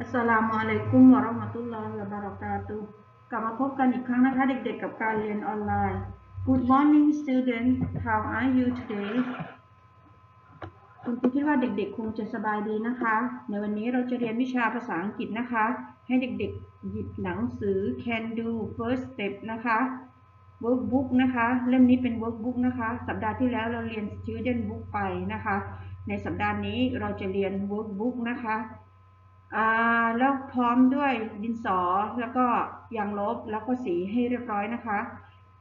อัสสลามุอะลัยกุมวะราะห์มะตุลลอฮิวะบะเราะกาตุกลับมาพบกันอีกครั้งนะคะ เด็กๆ กับการเรียนออนไลน์ Good morning student how are you today คุณครูคิดว่าเด็กๆ คงจะสบายดีนะคะ ในวันนี้เราจะเรียนวิชาภาษาอังกฤษนะคะ ให้เด็กๆ หยิบหนังสือ can do first step นะคะ workbook นะคะ เล่มนี้เป็น workbook นะคะ สัปดาห์ที่แล้วเราเรียน student book ไปนะคะ ในสัปดาห์นี้เราจะเรียน workbook นะคะ แล้วพร้อมด้วยดินสอแล้วก็ยางลบแล้วก็สีให้เรียบร้อยนะคะ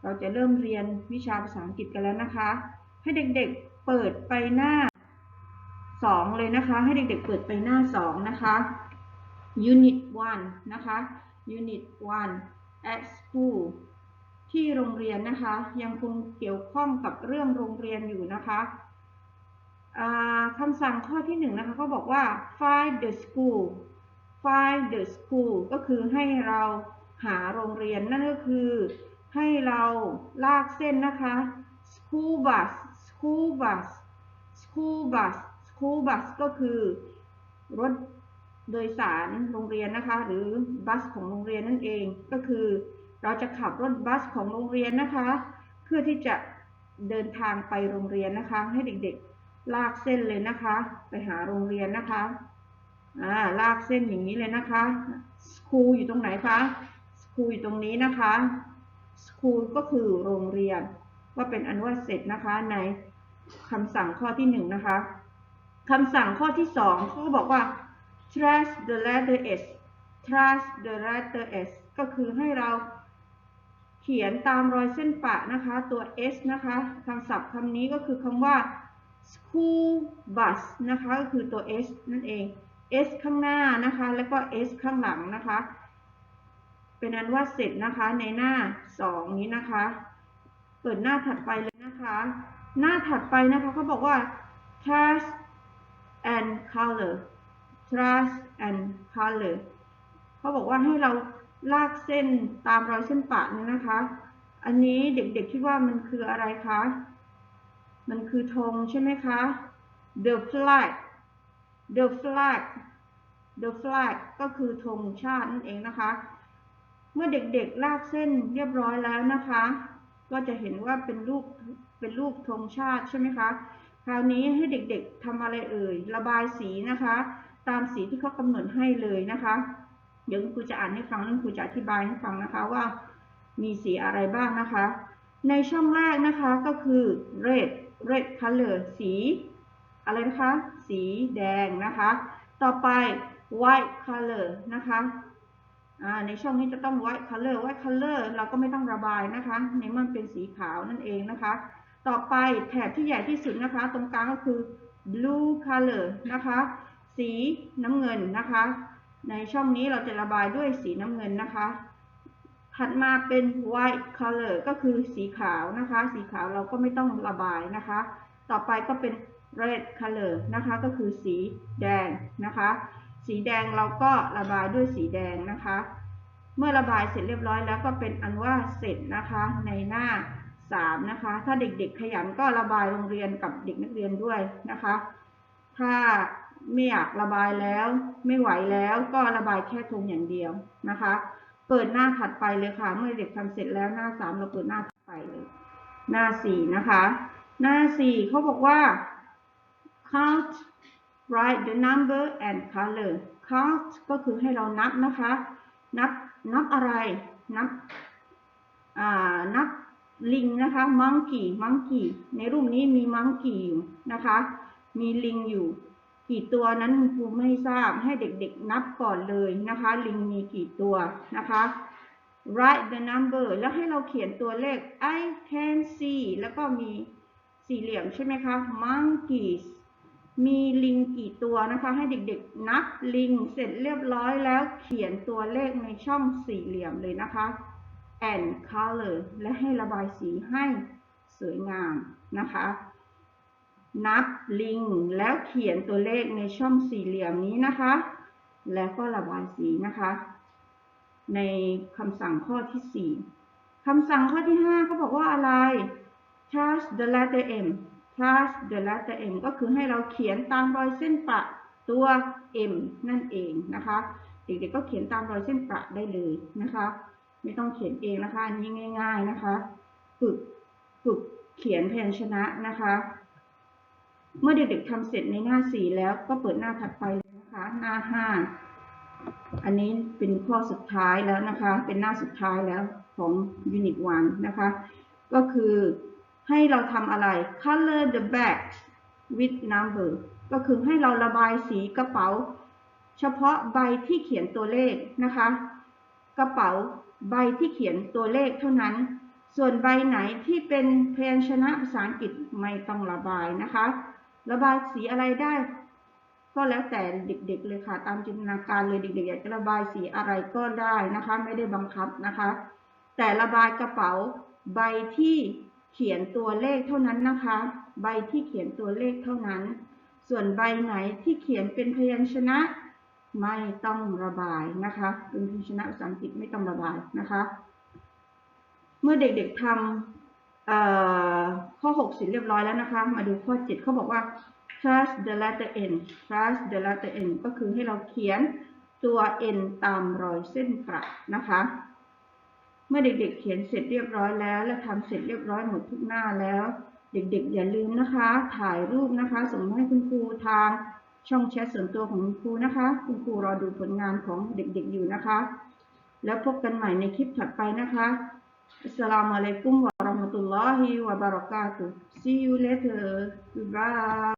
เราจะเริ่มเรียนวิชาภาษาอังกฤษกันแล้วนะคะ ให้เด็กๆเปิดไปหน้าสองเลยนะคะ ให้เด็กๆเปิดไปหน้าสองนะคะ unit one นะคะ unit one at school ที่โรงเรียนนะคะ ยังคงเกี่ยวข้องกับเรื่องโรงเรียนอยู่นะคะ คำสั่งข้อที่หนึ่งนะคะเขาบอกว่า find the school find the school ก็คือให้เราหาโรงเรียนนั่นก็คือให้เราลากเส้นนะคะ school bus school bus school bus school bus ก็คือรถโดยสารโรงเรียนนะคะ หรือบัสของโรงเรียนนั่นเองก็คือ เราจะขับรถบัสของโรงเรียนนะคะ เพื่อที่จะเดินทางไปโรงเรียนนะคะ ให้เด็กๆ ลากเส้นเลยนะคะ ไปหาโรงเรียนนะคะอ่าลากเส้นอย่างนี้เลยนะคะ school อยู่ตรงไหนคะ school อยู่ตรงนี้นะคะ school ก็คือโรงเรียนก็เป็นอันว่าเสร็จนะคะในคำสั่งข้อที่หนึ่งนะคะคำสั่งข้อที่สองเขาก็บอกว่า trace the letter s trace the letter s ก็คือให้เราเขียนตามรอยเส้นปะนะคะ ตัว s นะคะคำศัพท์คำนี้ก็คือคำว่า school bus นะคะก็คือตัว s นั่นเอง s ข้างหน้านะคะ แล้วก็ s ข้างหลังนะคะ เป็นอันว่าเสร็จนะคะในหน้า 2 นี้นะคะ เปิดหน้าถัดไปเลยนะคะ หน้าถัดไปนะคะเขาบอกว่า trace and color trace and color เขาบอกว่าให้เราลากเส้นตามรอยเส้นปะนี้นะคะ อันนี้เด็กๆคิดว่ามันคืออะไรคะ มันคือธงใช่ไหมคะ the flag the flag the flag ก็คือธงชาตินั่นเองนะคะ เมื่อเด็กๆลากเส้นเรียบร้อยแล้วนะคะ ก็จะเห็นว่าเป็นรูปเป็นรูปธงชาติใช่ไหมคะ คราวนี้ให้เด็กๆทำอะไรเอ่ย ระบายสีนะคะ ตามสีที่เขากำหนดให้เลยนะคะ เดี๋ยวคุณครูจะอ่านให้ฟังแล้วครูจะอธิบายให้ฟังนะคะว่ามีสีอะไรบ้างนะคะ ในช่องแรกนะคะก็คือ red red color สีอะไรนะคะ สีแดงนะคะ ต่อไป white color นะคะในช่องนี้จะต้อง white color white color เราก็ไม่ต้องระบายนะคะ ในมันเป็นสีขาวนั่นเองนะคะ ต่อไปแถบที่ใหญ่ที่สุดนะคะ ตรงกลางก็คือ blue color นะคะ สีน้ำเงินนะคะ ในช่องนี้เราจะระบายด้วยสีน้ำเงินนะคะ ถัดมาเป็น white color ก็คือสีขาวนะคะ สีขาวเราก็ไม่ต้องระบายนะคะ ต่อไปก็เป็น red color นะคะ ก็คือสีแดงนะคะ สีแดงเราก็ระบายด้วยสีแดงนะคะ เมื่อระบายเสร็จเรียบร้อยแล้วก็เป็นอันว่าเสร็จนะคะในหน้า 3 นะคะ ถ้าเด็กๆขยันก็ระบายโรงเรียนกับเด็กนักเรียนด้วยนะคะ ถ้าไม่อยากระบายแล้วไม่ไหวแล้วก็ระบายแค่ธงอย่างเดียวนะคะ เปิดหน้าถัดไปเลยค่ะ เมื่อเด็กทำเสร็จแล้วหน้า3เราเปิดหน้าถัดไปเลย หน้า4นะคะ หน้า4เขาบอกว่า count write the number and color count ก็คือให้เรานับนะคะ นับนับอะไร นับอ่านับลิงนะคะ monkey monkey ในรูปนี้มี monkey อยู่นะคะ มีลิงอยู่ กี่ตัวนั้นคุณครูไม่ทราบให้เด็กๆนับก่อนเลยนะคะ ลิงมีกี่ตัวนะคะ write the number แล้วให้เราเขียนตัวเลข I can see แล้วก็มีสี่เหลี่ยมใช่ไหมคะ monkeys มีลิงกี่ตัวนะคะ ให้เด็กๆนับลิงเสร็จเรียบร้อยแล้วเขียนตัวเลขในช่องสี่เหลี่ยมเลยนะคะ and color และให้ระบายสีให้สวยงามนะคะ นับลิง แล้วเขียนตัวเลขในช่องสี่เหลี่ยมนี้นะคะ แล้วก็ระบายสีนะคะ ในคำสั่งข้อที่ 4คำสั่งข้อที่5เขาบอกว่าอะไร trace the letter M trace the letter M ก็คือให้เราเขียนตามรอยเส้นประตัว M นั่นเองนะคะ เด็กๆก็เขียนตามรอยเส้นประได้เลยนะคะ ไม่ต้องเขียนเองนะคะอันนี้ง่าย ๆนะคะ ฝึกฝึกเขียนพยัญชนะนะคะ เมื่อเด็กๆทำเสร็จในหน้าสี่แล้วก็เปิดหน้าถัดไปเลยนะคะ หน้าห้าอันนี้เป็นข้อสุดท้ายแล้วนะคะ เป็นหน้าสุดท้ายแล้วของ Unit 1นะคะ ก็คือให้เราทำอะไร color the back with number ก็คือให้เราระบายสีกระเป๋า เฉพาะใบที่เขียนตัวเลขนะคะ กระเป๋าใบที่เขียนตัวเลขเท่านั้น ส่วนใบไหนที่เป็นพยัญชนะภาษาอังกฤษไม่ต้องระบายนะคะ ระบายสีอะไรได้ ก็แล้วแต่เด็ก ๆ เลยค่ะ ตามจินตนาการเลยเด็กๆอยากจะระบายสีอะไรก็ได้นะคะ ไม่ได้บังคับนะคะ แต่ระบายกระเป๋าใบที่เขียนตัวเลขเท่านั้นนะคะ ใบที่เขียนตัวเลขเท่านั้น ส่วนใบไหนที่เขียนเป็นพยัญชนะไม่ต้องระบายนะคะ เป็นพยัญชนะภาษาอังกฤษไม่ต้องระบายนะคะ เมื่อเด็กๆทำ ข้อ6เสร็จเรียบร้อยแล้วนะคะ มาดูข้อ 7 เขาบอกว่า trace the letter n trace the letter n ก็คือให้เราเขียนตัว n ตามรอยเส้นประนะคะ เมื่อเด็กๆ เขียนเสร็จเรียบร้อยแล้ว และทำเสร็จเรียบร้อยหมดทุกหน้าแล้ว เด็กๆ อย่าลืมนะคะ ถ่ายรูปนะคะ ส่งมาให้คุณครูทางช่องแชทส่วนตัวของคุณครูนะคะ คุณครูรอดูผลงานของเด็กๆ อยู่นะคะ แล้วพบกันใหม่ในคลิปถัดไปนะคะ Assalamualaikum warahmatullahi wabarakatuh. See you later. Goodbye.